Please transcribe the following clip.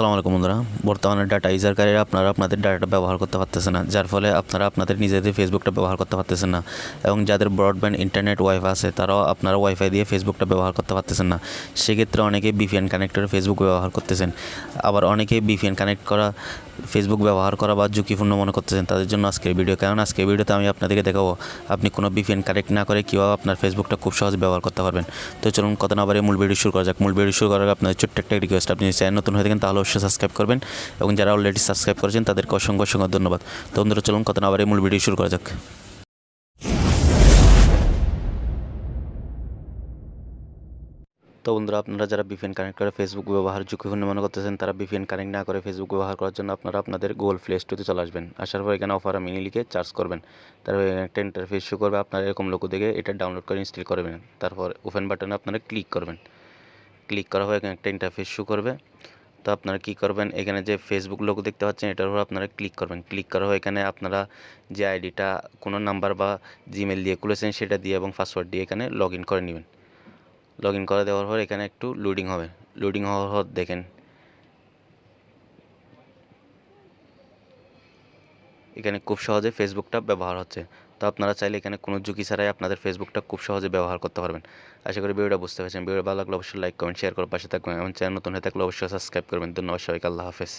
আসসালামু আলাইকুম বন্ধুরা। বর্তমানে ডাটা ইউজারকারীরা আপনারা আপনাদের ডাটাটা ব্যবহার করতে পারতেছেন না, যার ফলে আপনারা আপনাদের নিজেদের ফেসবুকটা ব্যবহার করতে পারতেছেন না এবং যাদের ব্রডব্যান্ড ইন্টারনেট ওয়াইফাই আছে, তারাও আপনারা ওয়াইফাই দিয়ে ফেসবুকটা ব্যবহার করতে পারতেছেন না। সেক্ষেত্রে অনেকেই বিপিএন কানেক্টরে ফেসবুক ব্যবহার করতেছেন, আবার অনেকেই বিপিএন কানেক্ট করা ফেসবুক ব্যবহার করা বা ঝুঁকিপূর্ণ মনে করতেছেন। তাদের জন্য আজকের ভিডিও কারণ আজকের ভিডিওতে আমি আপনাদেরকে দেখাবো, আপনি কোনো বিপিএন কানেক্ট না করে কীভাবে আপনার ফেসবুকটা খুব সহজ ব্যবহার করতে পারবেন। তো চলুন কত না বারে মূল ভিডিও শুরু করা যাক। মূল ভিডিও শুরু করার আগে আপনাদের ছোট্ট একটা রিকোয়েস্ট আপনি চ্যানেল নতুন হয়ে থাকেন তাহলে অবশ্যই সাবস্ক্রাইব করবেন এবং যারা অলরেডি সাবস্ক্রাইব করেছেন তাদেরকে অসংখ্য অসংখ্য ধন্যবাদ। তো বন্ধুরা, চলুন কত না বারে মূল ভিডিও শুরু করা যাক। তো বন্ধুরা, আপনারা যারা বিপিএন কানেক্ট করে ফেসবুক ব্যবহার ঝুঁকিপূর্ণ মনে করতেছেন, তারা বিপিএন কানেক্ট না করে ফেসবুক ব্যবহার করার জন্য আপনারা আপনাদের গুগল প্লে স্টোরে চলে আসবেন। আসার পর এখানে অফার মিনি লিখে চার্জ করবেন। তারপর একটা ইন্টারফেস শো করবে, আপনারা এরকম লোকো দেখে এটা ডাউনলোড করে ইনস্টল করবেন তারপর ওপেন বাটনে আপনারা ক্লিক করবেন। ক্লিক করার পর এখানে একটা ইন্টারফেস শো করবে। তো আপনারা কি করবেন? এখানে যে ফেসবুক লোক দেখতে পাচ্ছেন, এটার উপর আপনারা ক্লিক করবেন। ক্লিক করা পর এখানে আপনারা যে আইডিটা কোনো নাম্বার বা জিমেল দিয়ে খুলেছেন, সেটা দিয়ে এবং পাসওয়ার্ড দিয়ে এখানে লগ ইন করে নেবেন। লগ ইন করে দেওয়ার পর এখানে একটু লোডিং হবে। লোডিং হওয়ার পর দেখেন এখানে খুব সহজে ফেসবুকটা ব্যবহার হচ্ছে। তো আপনারা চাইলে এখানে কোনো ঝুঁকি ছাড়াই আপনাদের ফেসবুকটা খুব সহজে ব্যবহার করতে পারবেন। আশা করি ভিডিওটা বুঝতে পারছেন। ভিডিও ভালো লাগলে অবশ্যই লাইক কমেন্ট শেয়ার করার পাশে থাকবেন এবং চ্যানেল নতুন হয়ে থাকলে অবশ্যই সাবস্ক্রাইব করবেন। ধন্যবাদ সবাইকে। আল্লাহ হাফেজ।